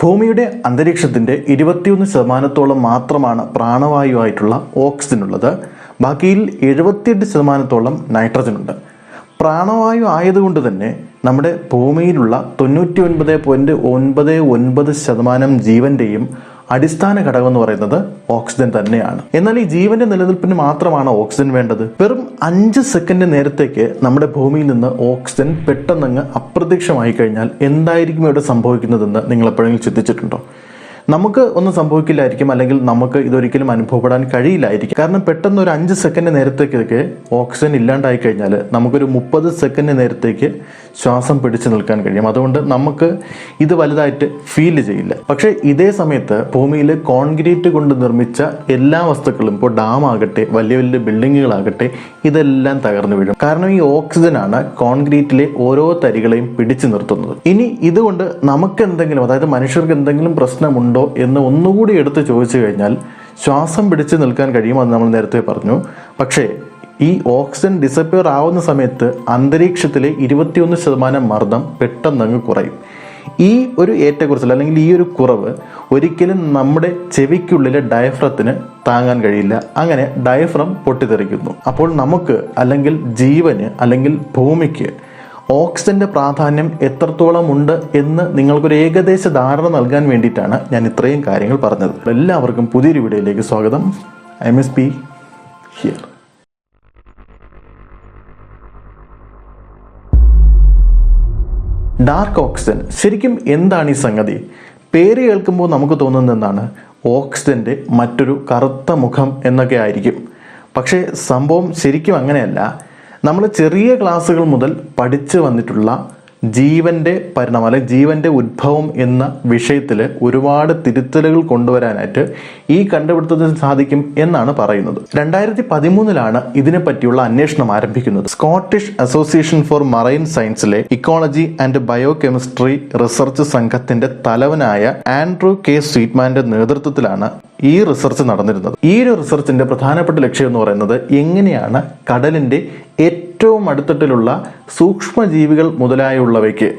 ഭൂമിയുടെ അന്തരീക്ഷത്തിന്റെ ഇരുപത്തിയൊന്ന് ശതമാനത്തോളം മാത്രമാണ് പ്രാണവായുവായിട്ടുള്ള ഓക്സിജൻ ഉള്ളത് ബാക്കിയിൽ എഴുപത്തിയെട്ട് ശതമാനത്തോളം നൈട്രജൻ ഉണ്ട് പ്രാണവായു ആയതുകൊണ്ട് തന്നെ നമ്മുടെ ഭൂമിയിലുള്ള തൊണ്ണൂറ്റി ഒൻപത് പോയിന്റ് ഒൻപത് ഒൻപത് ശതമാനം ജീവന്റെയും അടിസ്ഥാന ഘടകം എന്ന് പറയുന്നത് ഓക്സിജൻ തന്നെയാണ്. എന്നാൽ ഈ ജീവന്റെ നിലനിൽപ്പിന് മാത്രമാണ് ഓക്സിജൻ വേണ്ടത്. വെറും അഞ്ച് സെക്കൻഡ് നേരത്തേക്ക് നമ്മുടെ ഭൂമിയിൽ നിന്ന് ഓക്സിജൻ പെട്ടെന്നങ്ങ് അപ്രത്യക്ഷമായി കഴിഞ്ഞാൽ എന്തായിരിക്കും ഇവിടെ സംഭവിക്കുന്നതെന്ന് നിങ്ങൾ എപ്പോഴെങ്കിലും ചിന്തിച്ചിട്ടുണ്ടോ? നമുക്ക് ഒന്നും സംഭവിക്കില്ലായിരിക്കും അല്ലെങ്കിൽ നമുക്ക് ഇതൊരിക്കലും അനുഭവപ്പെടാൻ കഴിയില്ലായിരിക്കും. കാരണം പെട്ടെന്ന് ഒരു അഞ്ച് സെക്കൻഡ് നേരത്തേക്ക് ഓക്സിജൻ ഇല്ലാണ്ടായി കഴിഞ്ഞാൽ നമുക്കൊരു മുപ്പത് സെക്കൻഡ് നേരത്തേക്ക് ശ്വാസം പിടിച്ചു നിൽക്കാൻ കഴിയും. അതുകൊണ്ട് നമുക്ക് ഇത് വലുതായിട്ട് ഫീൽ ചെയ്യില്ല. പക്ഷേ ഇതേ സമയത്ത് ഭൂമിയിൽ കോൺക്രീറ്റ് കൊണ്ട് നിർമ്മിച്ച എല്ലാ വസ്തുക്കളും ഇപ്പോൾ ഡാം ആകട്ടെ വലിയ വലിയ ബിൽഡിങ്ങുകളാകട്ടെ ഇതെല്ലാം തകർന്നു വീഴും. കാരണം ഈ ഓക്സിജനാണ് കോൺക്രീറ്റിലെ ഓരോ തരികളെയും പിടിച്ചു നിർത്തുന്നത്. ഇനി ഇതുകൊണ്ട് നമുക്ക് എന്തെങ്കിലും അതായത് മനുഷ്യർക്ക് എന്തെങ്കിലും പ്രശ്നമുണ്ടോ എന്ന് ഒന്നുകൂടി എടുത്ത് ചോദിച്ചു കഴിഞ്ഞാൽ ശ്വാസം പിടിച്ചു നിൽക്കാൻ കഴിയുമെന്ന് നമ്മൾ നേരത്തെ പറഞ്ഞു. പക്ഷേ ഈ ഓക്സിജൻ ഡിസപ്പിയർ ആവുന്ന സമയത്ത് അന്തരീക്ഷത്തിലെ ഇരുപത്തിയൊന്ന് ശതമാനം മർദ്ദം പെട്ടെന്നങ്ങ് കുറയും. ഈ ഒരു ഏറ്റക്കുറച്ചിൽ അല്ലെങ്കിൽ ഈ ഒരു കുറവ് ഒരിക്കലും നമ്മുടെ ചെവിക്കുള്ളിലെ ഡയഫ്രത്തിന് താങ്ങാൻ കഴിയില്ല. അങ്ങനെ ഡയഫ്രം പൊട്ടിത്തെറിക്കുന്നു. അപ്പോൾ നമുക്ക് അല്ലെങ്കിൽ ജീവന് അല്ലെങ്കിൽ ഭൂമിക്ക് ഓക്സിജന്റെ പ്രാധാന്യം എത്രത്തോളം ഉണ്ട് എന്ന് നിങ്ങൾക്കൊരു ഏകദേശ ധാരണ നൽകാൻ വേണ്ടിയിട്ടാണ് ഞാൻ ഇത്രയും കാര്യങ്ങൾ പറഞ്ഞത്. എല്ലാവർക്കും പുതിയൊരു വീഡിയോയിലേക്ക് സ്വാഗതം. M S P here dark oxygen ശരിക്കും എന്താണ് ഈ സംഗതി? പേര് കേൾക്കുമ്പോൾ നമുക്ക് തോന്നുന്നത് എന്താണ്? ഓക്സിജന്റെ മറ്റൊരു കറുത്ത മുഖം എന്നൊക്കെ ആയിരിക്കും. പക്ഷേ സംഭവം ശരിക്കും അങ്ങനെയല്ല. നമ്മൾ ചെറിയ ക്ലാസ്സുകൾ മുതൽ പഠിച്ചു വന്നിട്ടുള്ള ജീവന്റെ പരിണാമം അല്ലെങ്കിൽ ജീവന്റെ ഉത്ഭവം എന്ന വിഷയത്തിൽ ഒരുപാട് തിരുത്തലുകൾ കൊണ്ടുവരാനായിട്ട് ഈ കണ്ടുപിടുത്തത്തിന് സാധിക്കും എന്നാണ് പറയുന്നത്. രണ്ടായിരത്തി പതിമൂന്നിലാണ് ഇതിനെ പറ്റിയുള്ള അന്വേഷണം ആരംഭിക്കുന്നത്. സ്കോട്ടിഷ് അസോസിയേഷൻ ഫോർ മറൈൻ സയൻസിലെ ecology and biochemistry research സംഘത്തിന്റെ തലവനായ ആൻഡ്രൂ കെ സ്വീറ്റ്മാന്റെ നേതൃത്വത്തിലാണ് ഈ റിസർച്ച് നടന്നിരുന്നത്. ഈ ഒരു റിസർച്ചിന്റെ പ്രധാനപ്പെട്ട ലക്ഷ്യം എന്ന് പറയുന്നത് എങ്ങനെയാണ് കടലിന്റെ ഏറ്റവും അടുത്തട്ടിലുള്ള സൂക്ഷ്മജീവികൾ മുതലായുള്ളവയ്ക്ക്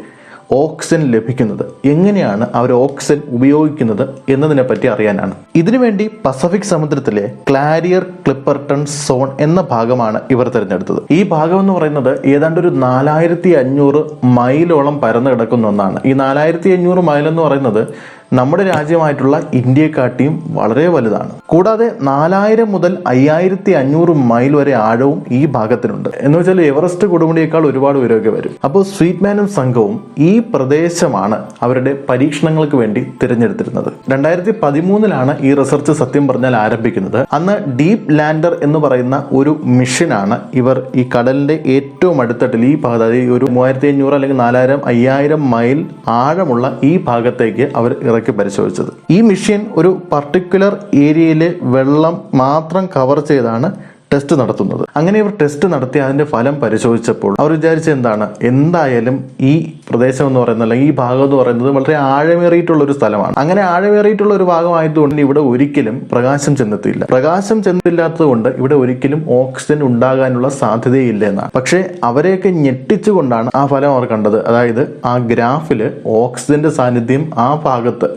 ഓക്സിജൻ ലഭിക്കുന്നത് എങ്ങനെയാണ് അവർ ഓക്സിജൻ ഉപയോഗിക്കുന്നത് എന്നതിനെ പറ്റി അറിയാനാണ്. ഇതിനുവേണ്ടി പസഫിക് സമുദ്രത്തിലെ ക്ലാരിയർ ക്ലിപ്പർട്ടൺ സോൺ എന്ന ഭാഗമാണ് ഇവർ തിരഞ്ഞെടുത്തത്. ഈ ഭാഗം എന്ന് പറയുന്നത് ഏതാണ്ട് ഒരു നാലായിരത്തി അഞ്ഞൂറ് മൈലോളം പരന്നു കിടക്കുന്ന ഒന്നാണ്. ഈ നാലായിരത്തി അഞ്ഞൂറ് മൈൽ എന്ന് പറയുന്നത് നമ്മുടെ രാജ്യമായിട്ടുള്ള ഇന്ത്യയെക്കാട്ടിയും വളരെ വലുതാണ്. കൂടാതെ നാലായിരം മുതൽ അയ്യായിരത്തി അഞ്ഞൂറ് മൈൽ വരെ ആഴവും ഈ ഭാഗത്തിനുണ്ട്. എന്ന് വെച്ചാൽ എവറസ്റ്റ് കൊടുമുടിയേക്കാൾ ഒരുപാട് ഉയരമൊക്കെ വരും. അപ്പോൾ സ്വീറ്റ്മാനും സംഘവും ഈ പ്രദേശമാണ് അവരുടെ പരീക്ഷണങ്ങൾക്ക് വേണ്ടി തിരഞ്ഞെടുത്തിരുന്നത്. രണ്ടായിരത്തി പതിമൂന്നിലാണ് ഈ റിസർച്ച് സത്യം പറഞ്ഞാൽ ആരംഭിക്കുന്നത്. അന്ന് ഡീപ് ലാൻഡർ എന്ന് പറയുന്ന ഒരു മിഷനാണ് ഇവർ ഈ കടലിന്റെ ഏറ്റവും അടുത്തട്ടിൽ ഈ ഭാഗത്ത് അതായത് ഒരു മൂവായിരത്തി അഞ്ഞൂറ് അല്ലെങ്കിൽ നാലായിരം അയ്യായിരം മൈൽ ആഴമുള്ള ഈ ഭാഗത്തേക്ക് അവർ ഇറക്കി പരിശോധിച്ചത്. ഈ മെഷീൻ ഒരു പർട്ടിക്കുലർ ഏരിയയിലെ വെള്ളം മാത്രം കവർ ചെയ്താണ് ടെസ്റ്റ് നടത്തുന്നത്. അങ്ങനെ ഇവർ ടെസ്റ്റ് നടത്തി അതിന്റെ ഫലം പരിശോധിച്ചപ്പോൾ അവർ വിചാരിച്ച എന്താണ്? എന്തായാലും ഈ പ്രദേശം എന്ന് പറയുന്നത് അല്ലെങ്കിൽ ഈ ഭാഗം എന്ന് പറയുന്നത് വളരെ ആഴമേറിയിട്ടുള്ള ഒരു സ്ഥലമാണ്. അങ്ങനെ ആഴമേറിയിട്ടുള്ള ഒരു ഭാഗമായതുകൊണ്ട് ഇവിടെ ഒരിക്കലും പ്രകാശം ചെന്നെത്തില്ല പ്രകാശം ചെന്നില്ലാത്തത് ഇവിടെ ഒരിക്കലും ഓക്സിജൻ ഉണ്ടാകാനുള്ള സാധ്യതയില്ല എന്നാണ്. പക്ഷേ അവരെയൊക്കെ ഞെട്ടിച്ചുകൊണ്ടാണ് ആ ഫലം അവർ കണ്ടത്. അതായത് ആ ഗ്രാഫിൽ ഓക്സിജന്റെ സാന്നിധ്യം ആ ഭാഗത്ത്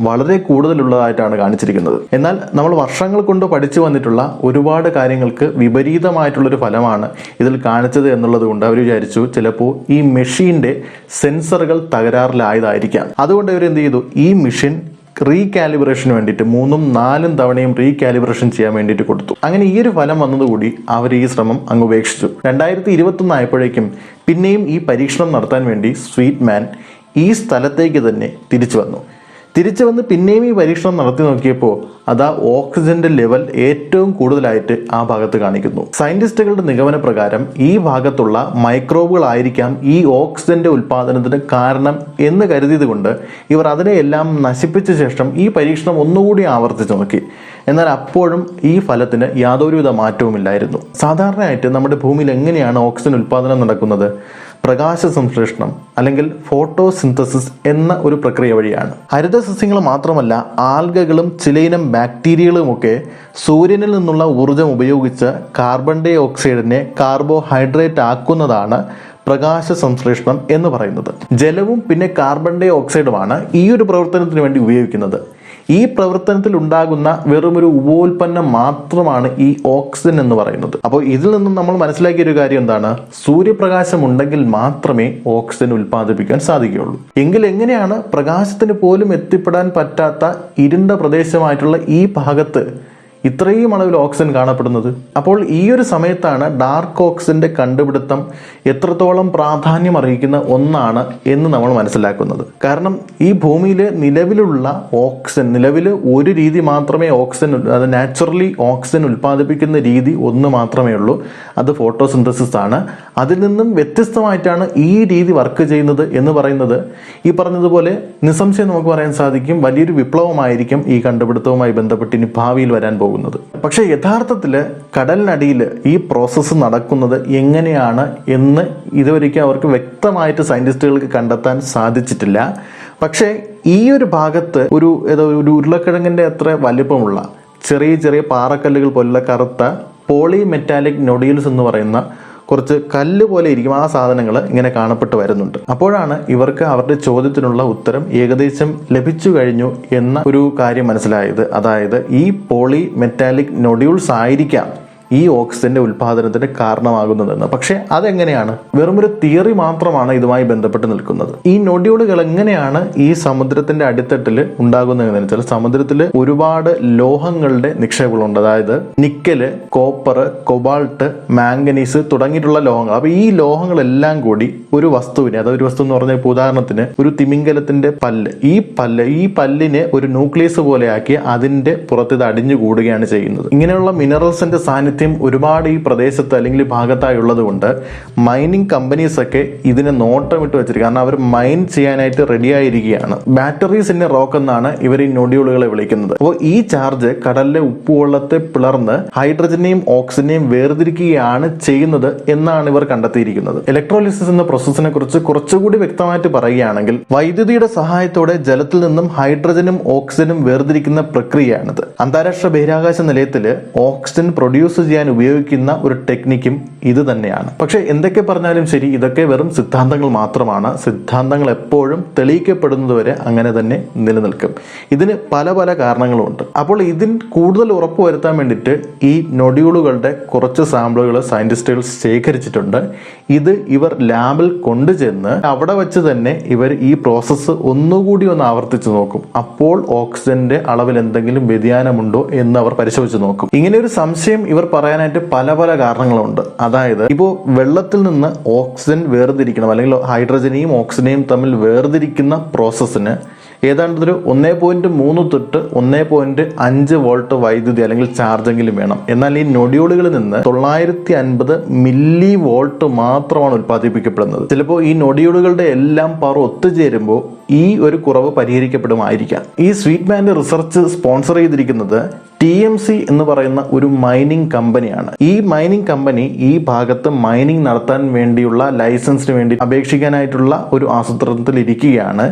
വളരെ കൂടുതലുള്ളതായിട്ടാണ് കാണിച്ചിരിക്കുന്നത്. എന്നാൽ നമ്മൾ വർഷങ്ങൾ കൊണ്ട് പഠിച്ചു വന്നിട്ടുള്ള ഒരുപാട് കാര്യങ്ങൾക്ക് വിപരീതമായിട്ടുള്ളൊരു ഫലമാണ് ഇതിൽ കാണിച്ചത് എന്നുള്ളത് കൊണ്ട് അവർ വിചാരിച്ചു ചിലപ്പോൾ ഈ മെഷീന്റെ സെൻസറുകൾ തകരാറിലായതായിരിക്കാം. അതുകൊണ്ട് ഇവർ എന്ത് ചെയ്തു? ഈ മെഷീൻ റീകാലിബ്രേഷന് വേണ്ടിയിട്ട് മൂന്നും നാലും തവണയും റീകാലിബ്രേഷൻ ചെയ്യാൻ വേണ്ടിയിട്ട് കൊടുത്തു. അങ്ങനെ ഈ ഒരു ഫലം വന്നതുകൂടി അവർ ഈ ശ്രമം അങ്ങ് ഉപേക്ഷിച്ചു. രണ്ടായിരത്തി ഇരുപത്തൊന്ന് ആയപ്പോഴേക്കും പിന്നെയും ഈ പരീക്ഷണം നടത്താൻ വേണ്ടി സ്വീറ്റ് മാൻ ഈ സ്ഥലത്തേക്ക് തന്നെ തിരിച്ചു വന്നു. തിരിച്ചു വന്ന് പിന്നെയും ഈ പരീക്ഷണം നടത്തി നോക്കിയപ്പോൾ അതാ ഓക്സിജന്റെ ലെവൽ ഏറ്റവും കൂടുതലായിട്ട് ആ ഭാഗത്ത് കാണിക്കുന്നു. സയന്റിസ്റ്റുകളുടെ നിഗമന പ്രകാരം ഈ ഭാഗത്തുള്ള മൈക്രോബുകളായിരിക്കാം ഈ ഓക്സിജന്റെ ഉൽപാദനത്തിന് കാരണം എന്ന് കരുതിയത് കൊണ്ട് ഇവർ അതിനെയെല്ലാം നശിപ്പിച്ച ശേഷം ഈ പരീക്ഷണം ഒന്നുകൂടി ആവർത്തിച്ചു നോക്കി. എന്നാൽ അപ്പോഴും ഈ ഫലത്തിന് യാതൊരുവിധ മാറ്റവുമില്ലായിരുന്നു. സാധാരണയായിട്ട് നമ്മുടെ ഭൂമിയിൽ എങ്ങനെയാണ് ഓക്സിജൻ ഉൽപാദനം നടക്കുന്നത്? പ്രകാശ സംശ്ലേഷണം അല്ലെങ്കിൽ ഫോട്ടോസിന്തസിസ് എന്ന ഒരു പ്രക്രിയ വഴിയാണ്. ഹരിത സസ്യങ്ങൾ മാത്രമല്ല ആൽഗകളും ചിലയിനം ബാക്ടീരിയകളുമൊക്കെ സൂര്യനിൽ നിന്നുള്ള ഊർജം ഉപയോഗിച്ച് കാർബൺ ഡൈ ഓക്സൈഡിനെ കാർബോഹൈഡ്രേറ്റ് ആക്കുന്നതാണ് പ്രകാശ സംശ്ലേഷണം എന്ന് പറയുന്നത്. ജലവും പിന്നെ കാർബൺ ഡൈ ഓക്സൈഡുമാണ് ഈ ഒരു പ്രവർത്തനത്തിന് വേണ്ടി ഉപയോഗിക്കുന്നത്. ഈ പ്രവർത്തനത്തിൽ ഉണ്ടാകുന്ന വെറുമൊരു ഉപോൽപ്പന്നം മാത്രമാണ് ഈ ഓക്സിജൻ എന്ന് പറയുന്നത്. അപ്പോൾ ഇതിൽ നിന്നും നമ്മൾ മനസ്സിലാക്കിയ ഒരു കാര്യം എന്താണ്? സൂര്യപ്രകാശം ഉണ്ടെങ്കിൽ മാത്രമേ ഓക്സിജൻ ഉൽപ്പാദിപ്പിക്കാൻ സാധിക്കുകയുള്ളൂ. എങ്കിൽ എങ്ങനെയാണ് പ്രകാശത്തിന് പോലും എത്തിപ്പെടാൻ പറ്റാത്ത ഇരുണ്ട പ്രദേശമായിട്ടുള്ള ഈ ഭാഗത്ത് ഇത്രയും അളവിൽ ഓക്സിജൻ കാണപ്പെടുന്നത്. അപ്പോൾ ഈ ഒരു സമയത്താണ് ഡാർക്ക് ഓക്സിജന്റെ കണ്ടുപിടുത്തം എത്രത്തോളം പ്രാധാന്യം അർഹിക്കുന്ന ഒന്നാണ് എന്ന് നമ്മൾ മനസ്സിലാക്കുന്നത്. കാരണം ഈ ഭൂമിയിൽ നിലവിലുള്ള ഓക്സിജൻ നിലവിൽ ഒരു രീതി മാത്രമേ ഓക്സിജൻ അത് നാച്ചുറലി ഓക്സിജൻ ഉൽപ്പാദിപ്പിക്കുന്ന രീതി ഒന്ന് മാത്രമേ ഉള്ളൂ. അത് ഫോട്ടോസിന്തസിസ് ആണ്. അതിൽ നിന്നും വ്യത്യസ്തമായിട്ടാണ് ഈ രീതി വർക്ക് ചെയ്യുന്നത് എന്ന് പറയുന്നത്. ഈ പറഞ്ഞതുപോലെ നിസ്സംശയം നമുക്ക് പറയാൻ സാധിക്കും വലിയൊരു വിപ്ലവമായിരിക്കും ഈ കണ്ടുപിടുത്തവുമായി ബന്ധപ്പെട്ട് ഇനി ഭാവിയിൽ വരാൻ പോകുന്നത്. പക്ഷേ യഥാർത്ഥത്തിൽ കടലിനടിയിൽ ഈ പ്രോസസ്സ് നടക്കുന്നത് എങ്ങനെയാണ് എന്ന് ഇതുവരെയ്ക്കും അവർക്ക് വ്യക്തമായിട്ട് സയന്റിസ്റ്റുകൾക്ക് കണ്ടെത്താൻ സാധിച്ചിട്ടില്ല. പക്ഷേ ഈ ഒരു ഭാഗത്ത് ഒരു ഏതോ ഒരു ഉരുളക്കിഴങ്ങിന്റെ അത്ര വലിപ്പമുള്ള ചെറിയ ചെറിയ പാറക്കല്ലുകൾ പോലുള്ള കറുത്ത പോളിമെറ്റാലിക് മെറ്റാലിക് എന്ന് പറയുന്ന കുറച്ച് കല്ല് പോലെ ഇരിക്കും. ആ സാധനങ്ങൾ ഇങ്ങനെ കാണപ്പെട്ട് വരുന്നുണ്ട്. അപ്പോഴാണ് ഇവർക്ക് അവരുടെ ചോദ്യത്തിനുള്ള ഉത്തരം ഏകദേശം ലഭിച്ചു കഴിഞ്ഞു എന്ന ഒരു കാര്യം മനസ്സിലായത്. അതായത് ഈ പോളി മെറ്റാലിക് നൊഡ്യൂൾസ് ആയിരിക്കാം ഈ ഓക്സിജന്റെ ഉൽപാദനത്തിന് കാരണമാകുന്നതെന്ന്. പക്ഷെ അതെങ്ങനെയാണ്? വെറുമൊരു തിയറി മാത്രമാണ് ഇതുമായി ബന്ധപ്പെട്ട് നിൽക്കുന്നത്. ഈ നൊഡ്യൂളുകൾ എങ്ങനെയാണ് ഈ സമുദ്രത്തിന്റെ അടിത്തട്ടിൽ ഉണ്ടാകുന്നതെന്ന് വെച്ചാൽ സമുദ്രത്തിൽ ഒരുപാട് ലോഹങ്ങളുടെ നിക്ഷേപങ്ങളുണ്ട്. അതായത് നിക്കൽ കോപ്പർ കൊബാൾട്ട് മാംഗനീസ് തുടങ്ങിയിട്ടുള്ള ലോഹങ്ങൾ. അപ്പൊ ഈ ലോഹങ്ങളെല്ലാം കൂടി ഒരു വസ്തുവിനെ അതായത് ഒരു വസ്തു എന്ന് പറഞ്ഞാൽ ഉദാഹരണത്തിന് ഒരു തിമിംഗലത്തിന്റെ പല്ല്. ഈ പല്ല് ഈ പല്ലിനെ ഒരു ന്യൂക്ലിയസ് പോലെയാക്കി അതിന്റെ പുറത്ത് ഇത് അടിഞ്ഞു കൂടുകയാണ് ചെയ്യുന്നത്. ഇങ്ങനെയുള്ള മിനറൽസിന്റെ സാന്നിധ്യം ഒരുപാട് ഈ പ്രദേശത്ത് അല്ലെങ്കിൽ ഈ ഉള്ളതുകൊണ്ട് മൈനിങ് കമ്പനീസൊക്കെ ഇതിനെ നോട്ടമിട്ട് വെച്ചിരിക്കും കാരണം അവർ മൈൻ ചെയ്യാനായിട്ട് റെഡി ആയിരിക്കുകയാണ്. ബാറ്ററീസ് ഇൻ റോക്ക് എന്നാണ് ഇവർ ഈ നൊഡ്യൂളുകളെ വിളിക്കുന്നത്. അപ്പോൾ ഈ ചാർജ് കടലിലെ ഉപ്പുവെള്ളത്തെ പിളർന്ന് ഹൈഡ്രജനെയും ഓക്സിജനെയും വേർതിരിക്കുകയാണ് ചെയ്യുന്നത് എന്നാണ് ഇവർ കണ്ടെത്തിയിരിക്കുന്നത്. ഇലക്ട്രോലിസിസ് എന്ന പ്രോസസ്സിനെ കുറിച്ച് കുറച്ചുകൂടി വ്യക്തമായിട്ട് പറയുകയാണെങ്കിൽ വൈദ്യുതിയുടെ സഹായത്തോടെ ജലത്തിൽ നിന്നും ഹൈഡ്രജനും ഓക്സിജനും വേർതിരിക്കുന്ന പ്രക്രിയയാണിത്. അന്താരാഷ്ട്ര ബഹിരാകാശ നിലയത്തിൽ ഓക്സിജൻ പ്രൊഡ്യൂസ് ചെയ്യാൻ ഉപയോഗിക്കുന്ന ഒരു ടെക്നിക്കും ഇത് തന്നെയാണ്. പക്ഷേ എന്തൊക്കെ പറഞ്ഞാലും ശരി ഇതൊക്കെ വെറും സിദ്ധാന്തങ്ങൾ മാത്രമാണ്. സിദ്ധാന്തങ്ങൾ എപ്പോഴും തെളിയിക്കപ്പെടുന്നതുവരെ അങ്ങനെ തന്നെ നിലനിൽക്കും. ഇതിന് പല പല കാരണങ്ങളുമുണ്ട് അപ്പോൾ ഇതിൽ കൂടുതൽ ഉറപ്പ് വരുത്താൻ വേണ്ടിയിട്ട് ഈ നൊഡ്യൂളുകളുടെ കുറച്ച് സാമ്പിളുകൾ സയന്റിസ്റ്റുകൾ ശേഖരിച്ചിട്ടുണ്ട്. ഇത് ഇവർ ലാബിൽ കൊണ്ടുചെന്ന് അവിടെ വെച്ച് തന്നെ ഇവർ ഈ പ്രോസസ്സ് ഒന്നുകൂടി ഒന്ന് ആവർത്തിച്ച് നോക്കും. അപ്പോൾ ഓക്സിജന്റെ അളവിൽ എന്തെങ്കിലും വ്യതിയാനമുണ്ടോ എന്ന് അവർ പരിശോധിച്ച് നോക്കും. ഇങ്ങനെ ഒരു സംശയം ഇവർ പറയാനായിട്ട് പല പല കാരണങ്ങളുണ്ട്. അതായത് ഇപ്പോൾ വെള്ളത്തിൽ നിന്ന് ഓക്സിജൻ വേർതിരിക്കണം അല്ലെങ്കിൽ ഹൈഡ്രജനെയും ഓക്സിജനെയും തമ്മിൽ വേർതിരിക്കുന്ന പ്രോസസ്സിന് ഏതാണ്ട് ഒരു ഒന്നേ പോയിന്റ് മൂന്ന് തൊട്ട് ഒന്നേ പോയിന്റ് അഞ്ച് വോൾട്ട് വൈദ്യുതി അല്ലെങ്കിൽ ചാർജെങ്കിലും വേണം. എന്നാൽ ഈ നൊഡ്യൂളുകളിൽ നിന്ന് തൊള്ളായിരത്തി അൻപത് മില്ലി വോൾട്ട് മാത്രമാണ് ഉൽപ്പാദിപ്പിക്കപ്പെടുന്നത്. ചിലപ്പോൾ ഈ നൊഡ്യൂളുകളുടെ എല്ലാം പവർ ഒത്തുചേരുമ്പോൾ ഈ ഒരു കുറവ് പരിഹരിക്കപ്പെടുമായിരിക്കാം. ഈ സ്വീറ്റ് ബാൻഡ് റിസർച്ച് സ്പോൺസർ ചെയ്തിരിക്കുന്നത് ടി എം സി എന്ന് പറയുന്ന ഒരു മൈനിങ് കമ്പനിയാണ് ഈ മൈനിങ് കമ്പനി ഈ ഭാഗത്ത് മൈനിങ് നടത്താൻ വേണ്ടിയുള്ള ലൈസൻസിന് വേണ്ടി അപേക്ഷിക്കാനായിട്ടുള്ള ഒരു ആസൂത്രണത്തിൽ ഇരിക്കുകയാണ്.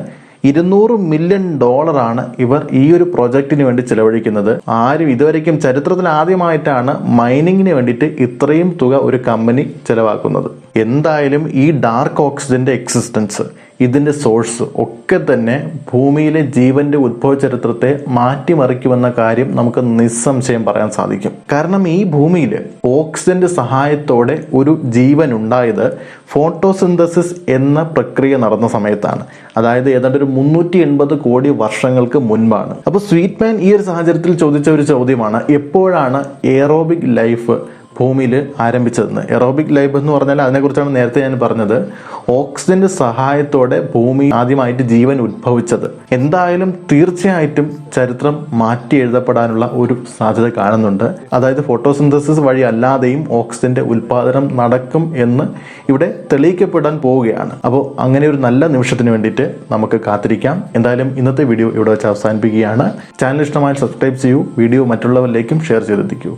ഇരുന്നൂറ് മില്യൺ ഡോളറാണ് ഇവർ ഈ ഒരു പ്രൊജക്ടിന് വേണ്ടി ചെലവഴിക്കുന്നത്. ആരും ഇതുവരെയ്ക്കും ചരിത്രത്തിൽ ആദ്യമായിട്ടാണ് മൈനിങ്ങിന് വേണ്ടിയിട്ട് ഇത്രയും തുക ഒരു കമ്പനി ചെലവാക്കുന്നത്. എന്തായാലും ഈ ഡാർക്ക് ഓക്സിജന്റെ എക്സിസ്റ്റൻസ് ഇതിന്റെ സോഴ്സ് ഒക്കെ തന്നെ ഭൂമിയിലെ ജീവന്റെ ഉത്ഭവ ചരിത്രത്തെ മാറ്റിമറിക്കുമെന്ന കാര്യം നമുക്ക് നിസ്സംശയം പറയാൻ സാധിക്കും. കാരണം ഈ ഭൂമിയിൽ ഓക്സിജന്റെ സഹായത്തോടെ ഒരു ജീവൻ ഉണ്ടായത് ഫോട്ടോസിന്തസിസ് എന്ന പ്രക്രിയ നടന്ന സമയത്താണ്. അതായത് ഏതാണ്ട് ഒരു മുന്നൂറ്റി എൺപത് കോടി വർഷങ്ങൾക്ക് മുൻപാണ്. അപ്പോൾ സ്വീറ്റ് മാൻ ഈ ഒരു സാഹചര്യത്തിൽ ചോദിച്ച ഒരു ചോദ്യമാണ് എപ്പോഴാണ് എയറോബിക് ലൈഫ് ഭൂമിയിൽ ആരംഭിച്ചതെന്ന്? എറോബിക് ലൈഫ് എന്ന് പറഞ്ഞാൽ അതിനെക്കുറിച്ചാണ് നേരത്തെ ഞാൻ പറഞ്ഞത്. ഓക്സിജന്റെ സഹായത്തോടെ ഭൂമി ആദ്യമായിട്ട് ജീവൻ ഉത്ഭവിച്ചത്. എന്തായാലും തീർച്ചയായിട്ടും ചരിത്രം മാറ്റി എഴുതപ്പെടാനുള്ള ഒരു സാധ്യത കാണുന്നുണ്ട്. അതായത് ഫോട്ടോസിന്തസിസ് വഴി അല്ലാതെയും ഓക്സിജന്റെ ഉൽപാദനം നടക്കും എന്ന് ഇവിടെ തെളിയിക്കപ്പെടാൻ പോവുകയാണ്. അപ്പോൾ അങ്ങനെ ഒരു നല്ല നിമിഷത്തിന് വേണ്ടിയിട്ട് നമുക്ക് കാത്തിരിക്കാം. എന്തായാലും ഇന്നത്തെ വീഡിയോ ഇവിടെ വെച്ച് അവസാനിപ്പിക്കുകയാണ്. ചാനൽ ഇഷ്ടമായി സബ്സ്ക്രൈബ് ചെയ്യൂ. വീഡിയോ മറ്റുള്ളവരിലേക്കും ഷെയർ ചെയ്തെത്തിക്കൂ.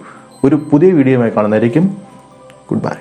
ഒരു പുതിയ വീഡിയോയുമായി കാണുന്നതായിരിക്കും. Good bye.